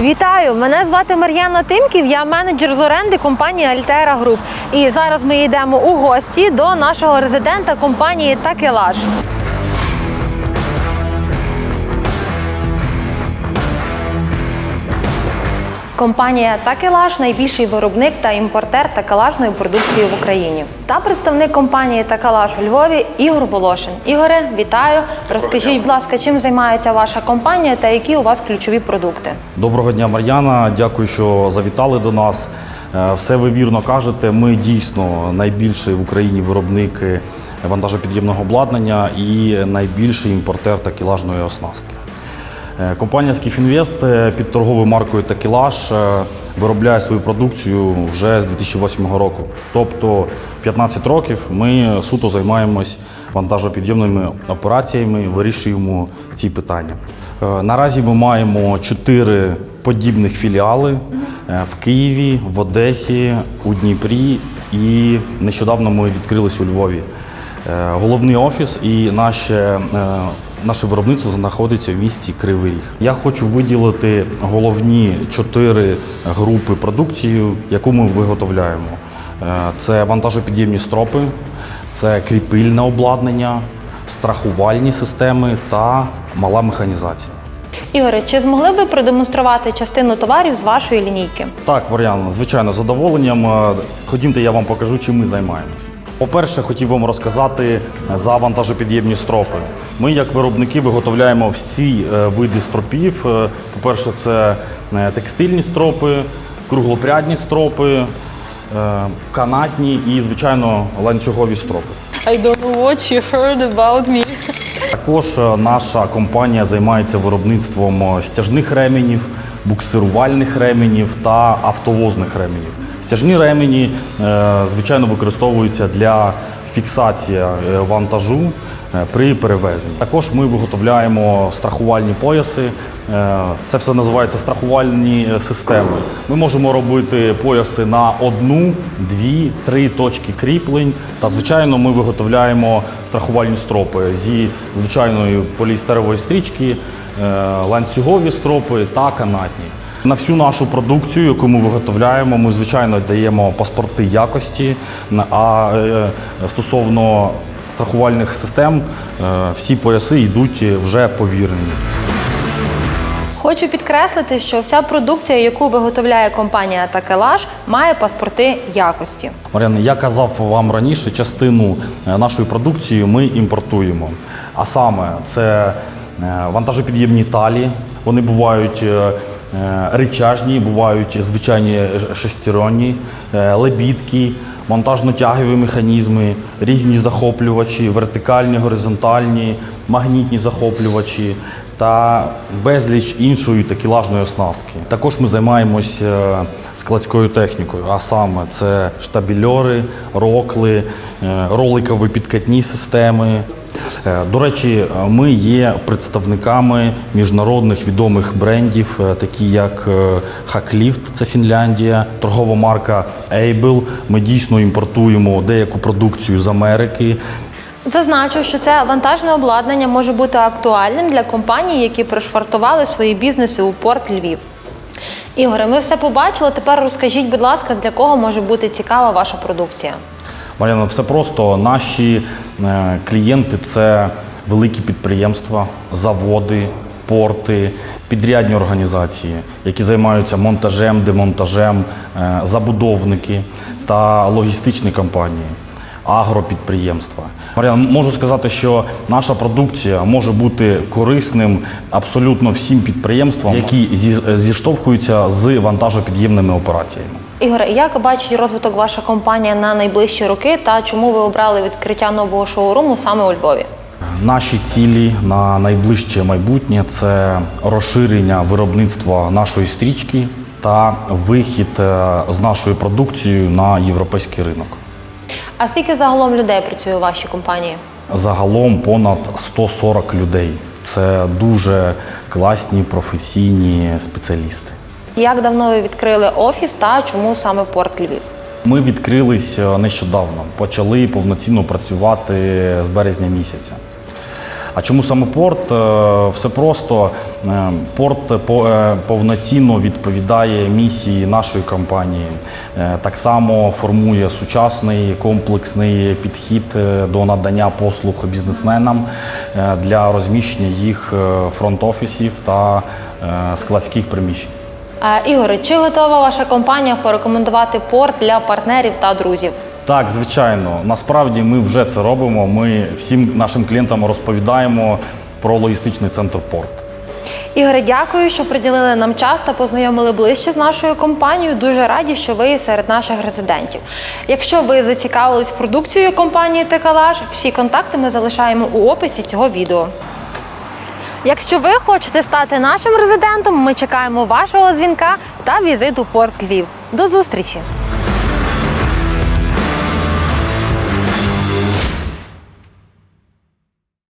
Вітаю! Мене звати Мар'яна Тимків, я менеджер з оренди компанії Альтера Груп. І зараз ми йдемо у гості до нашого резидента компанії Такелаж. Компанія Такелаж найбільший виробник та імпортер такелажної продукції в Україні. Та представник компанії Такелаж у Львові Ігор Волошин. Ігоре, вітаю! Розкажіть, будь ласка, чим займається ваша компанія та які у вас ключові продукти? Доброго дня, Мар'яна. Дякую, що завітали до нас. Е, Все ви вірно кажете. Ми дійсно найбільший в Україні виробник е, вантажопідємного обладнання і найбільший імпортер такелажної оснастки. Е, Компанія Скіфінвест е, під торговою маркою Такелаж е, виробляє свою продукцію вже з 2008 року. Тобто 15 років ми суто займаємось вантажопідйомними операціями, вирішуємо ці питання. Наразі ми маємо чотири подібних філіали в Києві, в Одесі, у Дніпрі і нещодавно ми відкрились у Львові. Головний офіс і наше, наше виробництво знаходиться в місті Кривий Ріг. Я хочу виділити головні чотири групи продукції, яку ми виготовляємо. Е, Це вантажопідємні стропи, це кріпильне обладнання, страхувальні системи та мала механізація. Ігоре, чи змогли б ви продемонструвати частину товарів з вашої лінійки? Так, Мар'яна, звичайно, з задоволенням. Е, Ходімте, я вам покажу, чим ми займаємось. По-перше, хотів вам розказати за вантажопідємні стропи. Ми, як виробники, виготовляємо всі е, види стропів. Е, По-перше, це е, текстильні стропи, круглопрядні стропи, канатні і, звичайно, ланцюгові стропи. I don't know what you heard about me. Також наша компанія займається виробництвом стяжних ременів, буксирувальних ременів та автовозних ременів. Стяжні ремені, е, звичайно, використовуються для фіксації е, вантажу е, при перевезенні. Також ми виготовляємо страхувальні пояси. Це все називається страхувальні системи. Ми можемо робити пояси на одну, дві, три точки кріплень. Та звичайно, ми виготовляємо страхувальні стропи зі звичайної поліестерової стрічки, ланцюгові стропи та канатні. На всю нашу продукцію, яку ми виготовляємо, ми звичайно даємо паспорти якості. А е, стосовно страхувальних систем, е, всі пояси йдуть вже повірені. Хочу підкреслити, що вся продукція, яку виготовляє компанія Такелаж, має паспорти якості. Мар'яна, я казав вам раніше, частину е, нашої продукції ми імпортуємо. А саме це вантажопідємні талі, вони бувають е, е, бувають звичайні шестеронні, е, лебідки, монтажно-тягові механізми, різні захоплювачі, вертикальні, горизонтальні, магнітні захоплювачі та безліч іншої такелажної оснастки. Також ми займаємось е, складською технікою, а саме це штабільори, рокли, роликові підкатні системи. Е, До речі, е, ми є представниками міжнародних відомих брендів, е, такі як е, Hacklift, це Фінляндія, торгова марка Able. Ми дійсно імпортуємо деяку продукцію з Америки. Зазначу, що це вантажне обладнання може бути актуальним для компаній, які пришвартували свої бізнеси у порт Львів. Ігоре, ми все побачили. Тепер розкажіть, будь ласка, для кого може бути цікава ваша продукція? Мар'яна, все просто. Наші е, клієнти це великі підприємства, заводи, порти, підрядні організації, які займаються монтажем, демонтажем, е, забудовники та логістичні компанії. Агропідприємства. Мар'яна, можу сказати, що наша продукція може бути корисним абсолютно всім підприємствам, які зі- зіштовхуються з вантажопідємними операціями. Ігоре, як бачить розвиток ваша компанія на найближчі роки та чому ви обрали відкриття нового шоуруму саме у Львові? Наші цілі на найближче майбутнє це розширення виробництва нашої стрічки та вихід е, з нашою продукцією на європейський ринок. А скільки загалом людей працює у вашій компанії? Загалом понад 140 людей. Це дуже класні професійні спеціалісти. Як давно ви відкрили офіс та чому саме порт Львів? Ми відкрились е, нещодавно, почали повноцінно працювати з березня місяця. А чому саме порт? Е, Все просто Е, порт по- повноцінно відповідає місії нашої компанії. Так само формує сучасний комплексний підхід до надання послуг бізнесменам для розміщення їх фронт-офісів та складських приміщень. Е, Ігоре, чи готова ваша компанія порекомендувати порт для партнерів та друзів? Так, звичайно. Насправді ми вже це робимо. Ми всім нашим клієнтам розповідаємо про логістичний центр порт. Ігоре, дякую, що приділили нам час та познайомили ближче з нашою компанією. Дуже раді, що ви серед наших резидентів. Якщо ви зацікавились продукцією компанії Текалаж, всі контакти ми залишаємо у описі цього відео. Якщо ви хочете стати нашим резидентом, ми чекаємо вашого дзвінка та візиту порт Львів. До зустрічі!